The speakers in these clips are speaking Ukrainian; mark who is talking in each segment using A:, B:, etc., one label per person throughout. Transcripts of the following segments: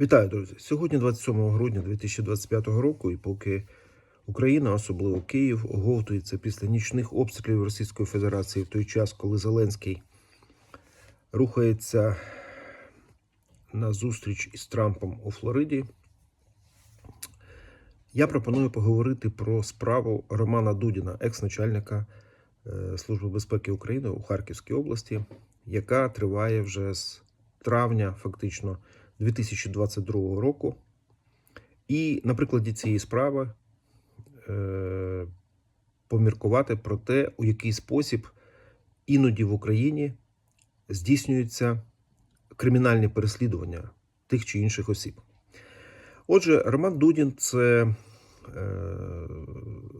A: Вітаю, друзі! Сьогодні 27 грудня 2025 року, і поки Україна, особливо Київ, оговтується після нічних обстрілів Російської Федерації в той час, коли Зеленський рухається на зустріч із Трампом у Флориді. Я пропоную поговорити про справу Романа Дудіна, екс-начальника е, Служби безпеки України у Харківській області, яка триває вже з травня, фактично 2022 року. І на прикладі цієї справи е, поміркувати про те, у який спосіб іноді в Україні здійснюються кримінальні переслідування тих чи інших осіб. Отже, Роман Дудін це е,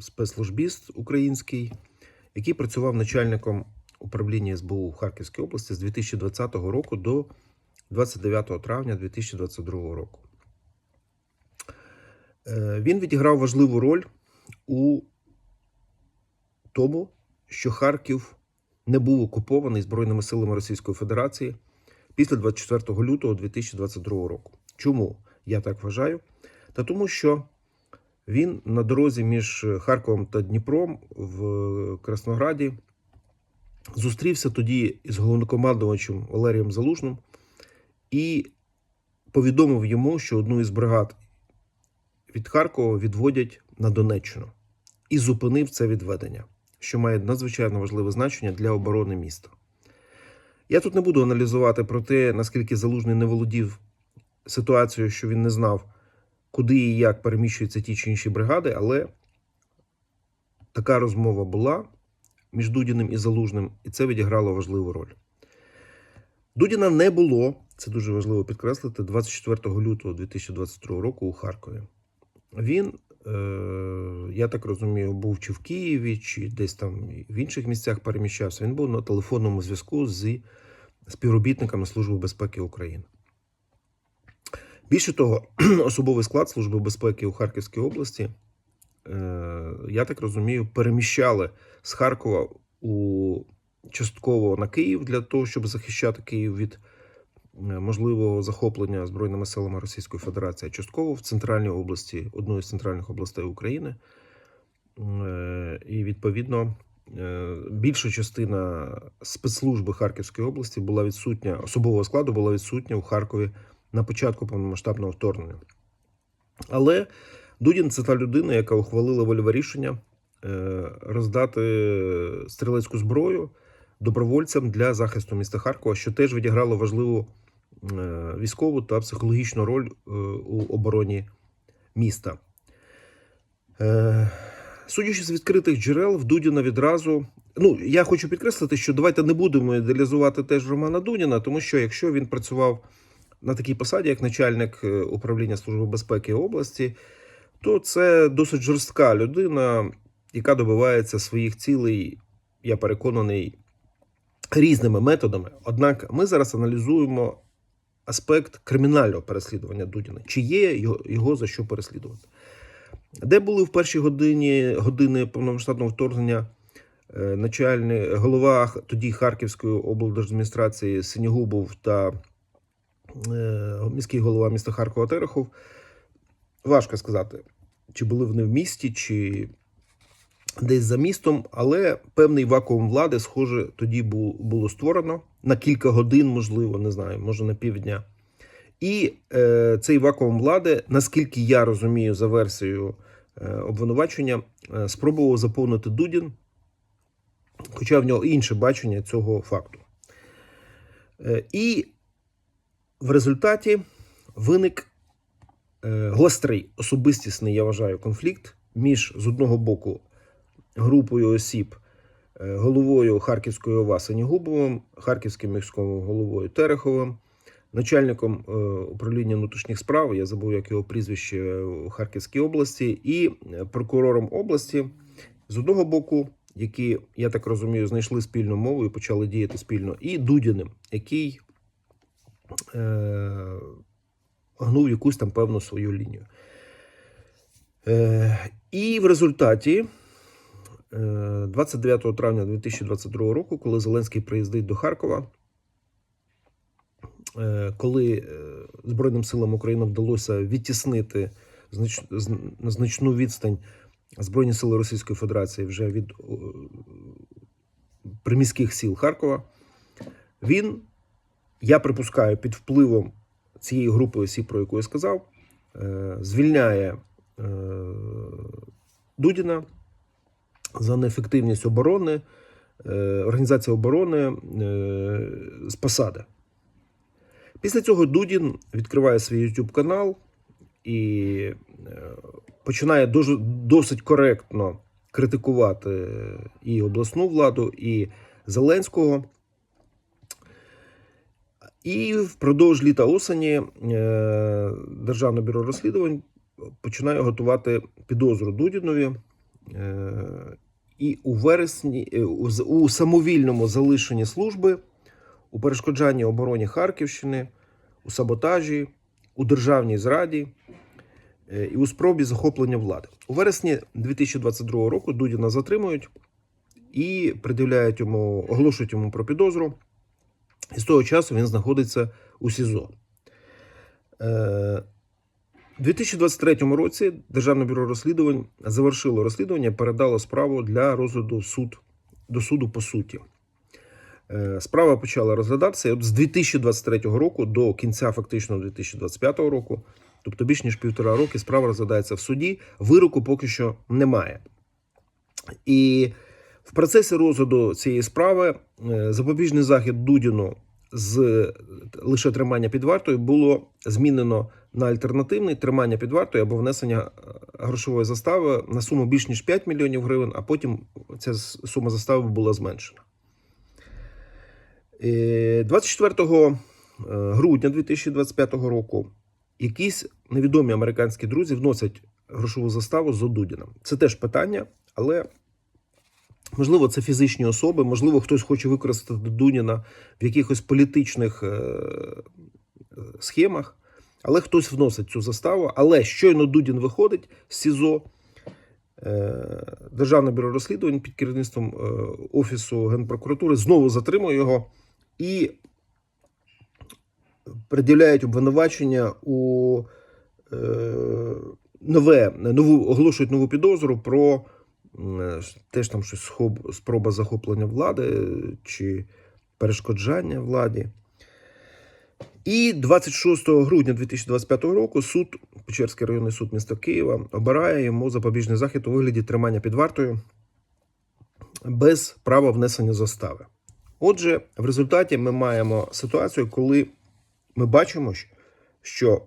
A: спецслужбіст український, який працював начальником управління СБУ в Харківській області з 2020 року до 29 травня 2022 року. Е, Він відіграв важливу роль у тому, що Харків не був окупований Збройними силами Російської Федерації після 24 лютого 2022 року. Чому я так вважаю? Та тому, що він на дорозі між Харковом та Дніпром в Краснограді зустрівся тоді із головнокомандувачем Валерієм Залужним і повідомив йому, що одну із бригад від Харкова відводять на Донеччину і зупинив це відведення, що має надзвичайно важливе значення для оборони міста. Я тут не буду аналізувати про те, наскільки залужний не володів ситуацією, що він не знав, куди і як переміщуються ті чи інші бригади, але така розмова була між Дудіним і Залужним, і це відіграло важливу роль. Дудіна не було, це дуже важливо підкреслити, 24 лютого 2022 року у Харкові. Він, е, я так розумію, був чи в Києві, чи десь там в інших місцях переміщався. Він був на телефонному зв'язку з співробітниками Служби безпеки України. Більше того, особовий склад Служби безпеки у Харківській області, е, я так розумію, переміщали з Харкова у частково на Київ для того, щоб захищати Київ від можливого захоплення Збройними силами Російської Федерації, частково в центральній області, одної з центральних областей України. Е, І відповідно е, більша частина спецслужби Харківської області була відсутня, особового складу була відсутня у Харкові на початку повномасштабного вторгнення. Але Дудін це та людина, яка ухвалила вольове рішення е, роздати стрілецьку зброю добровольцям для захисту міста Харкова, що теж відіграло важливу е, військову та психологічну роль е, у обороні міста. Е, Судячи з відкритих джерел, в Дудіна відразу. Ну, я хочу підкреслити, що давайте не будемо ідеалізувати теж Романа Дудіна, тому що якщо він працював на такій посаді, як начальник е, управління Служби безпеки області, то це досить жорстка людина, яка добивається своїх цілей, я переконаний, різними методами. Однак ми зараз аналізуємо аспект кримінального переслідування Дудіна. Чи є його, за що переслідувати? Де були в перші годині, години повномасштабного вторгнення е, начальник, голова тоді Харківської облдержадміністрації Синігубов та е, міський голова міста Харкова Терехов? Важко сказати, чи були вони в місті, чи десь за містом, але певний вакуум влади, схоже, тоді було створено на кілька годин, можливо, не знаю, може на півдня. І е, цей вакуум влади, наскільки я розумію за версією е, обвинувачення, е, спробував заповнити Дудін, хоча в нього інше бачення цього факту. Е, і в результаті виник е, гострий особистісний, я вважаю, конфлікт між з одного боку групою осіб, головою Харківської ОВА Сенігубовим, Харківським міським головою Тереховим, начальником е, управління внутрішніх справ, я забув, як його прізвище у Харківській області, і е, прокурором області з одного боку, які, я так розумію, знайшли спільну мову і почали діяти спільно, і Дудіним, який е, гнув якусь там певну свою лінію. Е, і в результаті е, 29 травня 2022 року, коли Зеленський приїздить до Харкова, е, коли е, Збройним силам України вдалося відтіснити на значну відстань Збройні сили Російської Федерації вже від приміських сіл Харкова. Він, я припускаю, під впливом цієї групи осіб, про яку я сказав, е, звільняє е, Дудіна за неефективність оборони, е, організації оборони е, з посади. Після цього Дудін відкриває свій YouTube канал і е, починає дуже, досить коректно критикувати і обласну владу, і Зеленського. І впродовж літа осені Державне бюро розслідувань починає готувати підозру Дудінові. Е, і у вересні, е, у, самовільному залишенні служби, у перешкоджанні обороні Харківщини, у саботажі, у державній зраді е, і у спробі захоплення влади. У вересні 2022 року Дудіна затримують і пред'являють йому, оголошують йому про підозру. І з того часу він знаходиться у СІЗО. У 2023 році Державне бюро розслідувань завершило розслідування, передало справу для розгляду суд, до суду по суті. Е, Справа почала розглядатися от з 2023 року до кінця фактично 2025 року, тобто більш ніж півтора роки, справа розглядається в суді. Вироку поки що немає. І в процесі розгляду цієї справи е, запобіжний захід Дудіну з е, лише тримання під вартою було змінено на альтернативний тримання під вартою або внесення е, грошової застави на суму більш ніж 5 мільйонів гривень, а потім ця сума застави була зменшена. Е, 24 е, грудня 2025 року якісь невідомі американські друзі вносять грошову заставу з Дудіном. Це теж питання, але можливо, це фізичні особи, можливо, хтось хоче використати Дуніна в якихось політичних е, схемах, але хтось вносить цю заставу. Але щойно Дудін виходить з СІЗО. е, Державне бюро розслідувань під керівництвом е, Офісу Генпрокуратури знову затримує його і пред'являють обвинувачення у нове, нову, оголошують нову підозру про теж там щось спроба захоплення влади е, чи перешкоджання владі. І 26 грудня 2025 року суд, Печерський районний суд міста Києва, обирає йому запобіжний захід у вигляді тримання під вартою без права внесення застави. Отже, в результаті ми маємо ситуацію, коли ми бачимо, що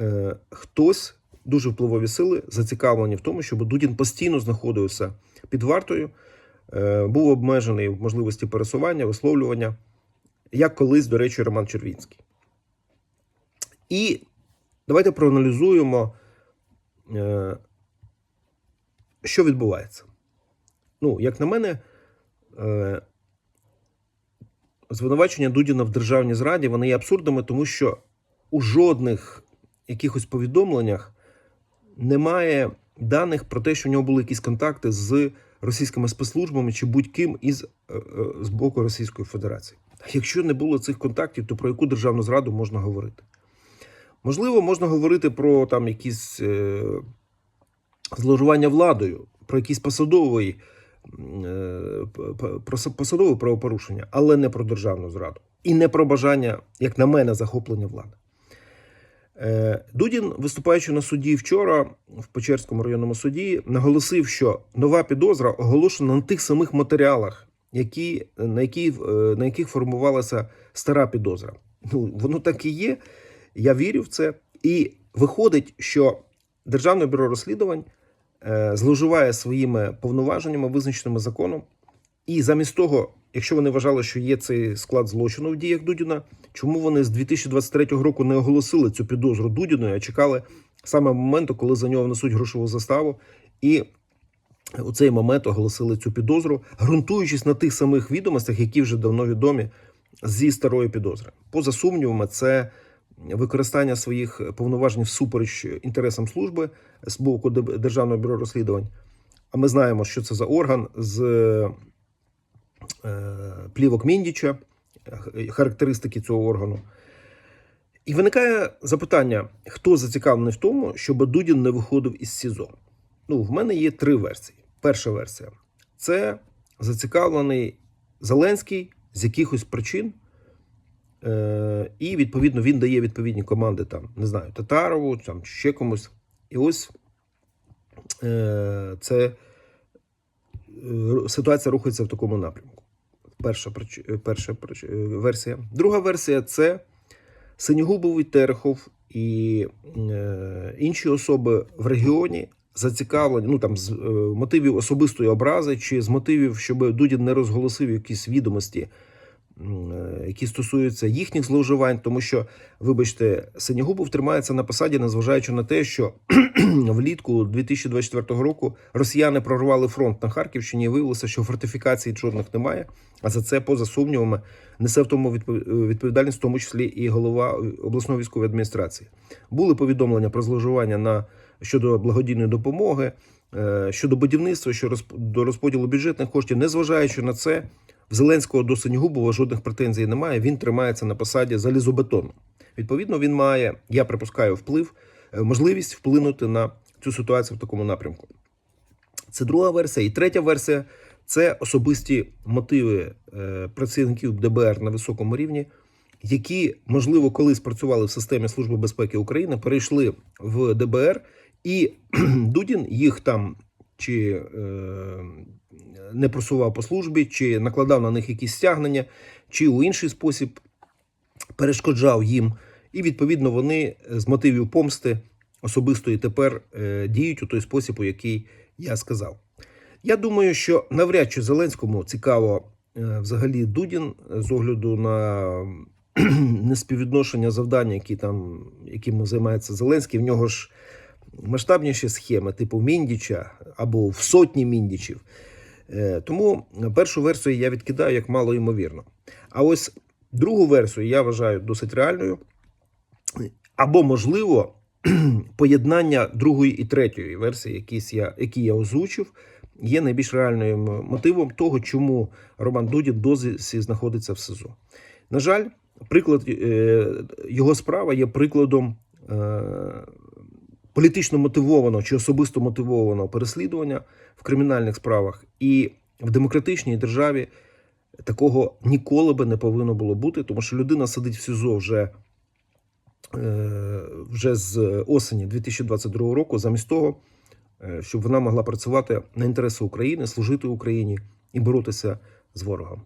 A: е, хтось, дуже впливові сили, зацікавлені в тому, щоб Дудін постійно знаходився під вартою, е, був обмежений в можливості пересування, висловлювання, як колись, до речі, Роман Червінський. І давайте проаналізуємо, е, що відбувається. Ну, як на мене, е, звинувачення Дудіна в державній зраді вони є абсурдними, тому що у жодних якихось повідомленнях немає даних про те, що у нього були якісь контакти з російськими спецслужбами чи будь-ким із е, е, з боку Російської Федерації. Якщо не було цих контактів, то про яку державну зраду можна говорити? Можливо, можна говорити про там якісь е, зловживання владою, про якісь посадовий, е, про посадове правопорушення, але не про державну зраду. І не про бажання, як на мене, захоплення влади. Е, Дудін, виступаючи на суді вчора в Печерському районному суді, наголосив, що нова підозра оголошена на тих самих матеріалах, які, на, які, е, на яких формувалася стара підозра. Ну, воно так і є. Я вірю в це. І виходить, що Державне бюро розслідувань е, зловживає своїми повноваженнями, визначеними законом. І замість того, якщо вони вважали, що є цей склад злочину в діях Дудіна, чому вони з 2023 року не оголосили цю підозру Дудіну, а чекали саме моменту, коли за нього внесуть грошову заставу, і у цей момент оголосили цю підозру, ґрунтуючись на тих самих відомостях, які вже давно відомі зі старої підозри. Поза сумнівами, це використання своїх повноважень всупереч інтересам служби з боку Державного бюро розслідувань. А ми знаємо, що це за орган з плівок Міндіча, характеристики цього органу. І виникає запитання: хто зацікавлений в тому, щоб Дудін не виходив із СІЗО? Ну, в мене є три версії. Перша версія це зацікавлений Зеленський з якихось причин. Е, і відповідно він дає відповідні команди там, не знаю, Татарову, там ще комусь. І ось е, це е, ситуація рухається в такому напрямку. Перша, прич- перша е, версія. Друга версія це Синігубовий Терехов і е, інші особи в регіоні зацікавлені, ну там з е, мотивів особистої образи чи з мотивів, щоб Дудін не розголосив якісь відомості, е, які стосуються їхніх зловживань, тому що, вибачте, Синігубов тримається на посаді, незважаючи на те, що влітку 2024 року росіяни прорвали фронт на Харківщині. і Виявилося, що фортифікацій жодних немає. А за це, поза сумнівами, несе в тому відповідальність, в тому числі і голова обласної військової адміністрації. Були повідомлення про зловживання на щодо благодійної допомоги, е, щодо будівництва, що до розподілу бюджетних коштів. Незважаючи на це, в Зеленського до Синігубова жодних претензій немає. Він тримається на посаді залізобетону. Відповідно, він має, я припускаю, вплив, е, можливість вплинути на цю ситуацію в такому напрямку. Це друга версія. І третя версія це особисті мотиви е, працівників ДБР на високому рівні, які, можливо, колись працювали в системі Служби безпеки України, перейшли в ДБР, і Дудін їх там чи е, не просував по службі, чи накладав на них якісь стягнення, чи у інший спосіб перешкоджав їм. І відповідно вони з мотивів помсти особистої тепер е, діють у той спосіб, у який я сказав. Я думаю, що навряд чи Зеленському цікаво е, взагалі Дудін е, з огляду на неспіввідношення завдань, які там, якими займається Зеленський. В нього ж масштабніші схеми, типу Міндіча або в сотні Міндічів. Е, Тому першу версію я відкидаю як мало ймовірно. А ось другу версію я вважаю досить реальною. Або, можливо, поєднання другої і третьої версії, я, які я озвучив, є найбільш реальним мотивом того, чому Роман Дудін досі знаходиться в СИЗО. На жаль, приклад е, його справа є прикладом е, політично мотивованого чи особисто мотивованого переслідування в кримінальних справах. І в демократичній державі такого ніколи би не повинно було бути, тому що людина сидить в СІЗО вже е, вже з осені 2022 року, замість того, е, щоб вона могла працювати на інтереси України, служити Україні і боротися з ворогом.